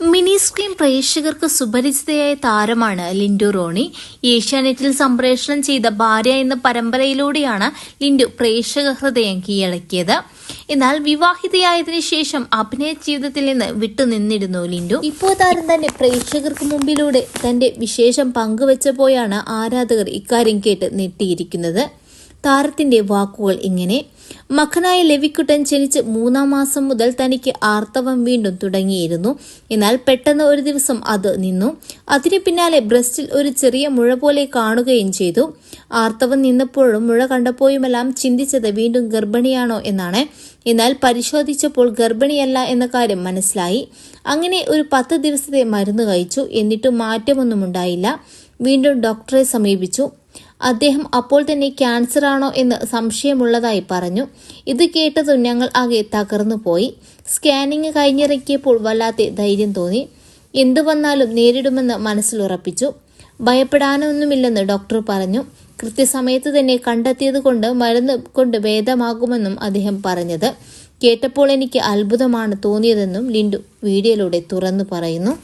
Mini screen പ്രേക്ഷകർക്ക് സുപരിചിതയായ താരമാണ് ലിൻഡു റോണി. ഏഷ്യാനെറ്റിൽ സംപ്രേഷണം ചെയ്ത ഭാര്യ എന്ന പരമ്പരയിലൂടെയാണ് ലിൻഡു പ്രേക്ഷക ഹൃദയം കീഴടക്കിയത്. എന്നാൽ വിവാഹിതയായതിനു ശേഷം അഭിനയ ജീവിതത്തിൽ നിന്ന് വിട്ടുനിന്നിരുന്നു ലിൻഡു. ഇപ്പോൾ താരം തന്നെ പ്രേക്ഷകർക്ക് മുമ്പിലൂടെ തന്റെ വിശേഷം പങ്കുവച്ചപ്പോഴാണ് ആരാധകർ ഇക്കാര്യം കേട്ട് നെട്ടിയിരിക്കുന്നത് താരത്തിന്റെ വാക്കുകൾ ഇങ്ങനെ. മഖനായ ലവിക്കുട്ടൻ ജനിച്ച് മൂന്നാം മാസം മുതൽ തനിക്ക് ആർത്തവം വീണ്ടും തുടങ്ങിയിരുന്നു. എന്നാൽ പെട്ടെന്ന് ഒരു ദിവസം അത് നിന്നു. അതിനു പിന്നാലെ ബ്രസ്റ്റിൽ ഒരു ചെറിയ മുഴ പോലെ കാണുകയും ചെയ്തു. ആർത്തവം നിന്നപ്പോഴും മുഴ കണ്ടപ്പോഴുമെല്ലാം ചിന്തിച്ചത് വീണ്ടും ഗർഭിണിയാണോ എന്നാണ്. എന്നാൽ പരിശോധിച്ചപ്പോൾ ഗർഭിണിയല്ല എന്ന കാര്യം മനസ്സിലായി. അങ്ങനെ ഒരു പത്ത് ദിവസത്തെ മരുന്ന് കഴിച്ചു. എന്നിട്ടും മാറ്റമൊന്നും ഉണ്ടായില്ല വീണ്ടും ഡോക്ടറെ സമീപിച്ചു. അദ്ദേഹം അപ്പോൾ തന്നെ ക്യാൻസർ ആണോ എന്ന് സംശയമുള്ളതായി പറഞ്ഞു. ഇത് കേട്ടതും ഞങ്ങൾ ആകെ തകർന്നു പോയി. സ്കാനിങ് കഴിഞ്ഞിറക്കിയപ്പോൾ വല്ലാത്ത ധൈര്യം തോന്നി. എന്തു വന്നാലും നേരിടുമെന്ന് മനസ്സിലുറപ്പിച്ചു ഭയപ്പെടാനൊന്നുമില്ലെന്ന് ഡോക്ടർ പറഞ്ഞു. കൃത്യസമയത്ത് തന്നെ കണ്ടെത്തിയത് കൊണ്ട് മരുന്ന് കൊണ്ട് ഭേദമാകുമെന്നും അദ്ദേഹം പറഞ്ഞത്. കേട്ടപ്പോൾ എനിക്ക് അത്ഭുതമാണ് തോന്നിയതെന്നും ലിൻഡു വീഡിയോയിലൂടെ തുറന്നു പറയുന്നു.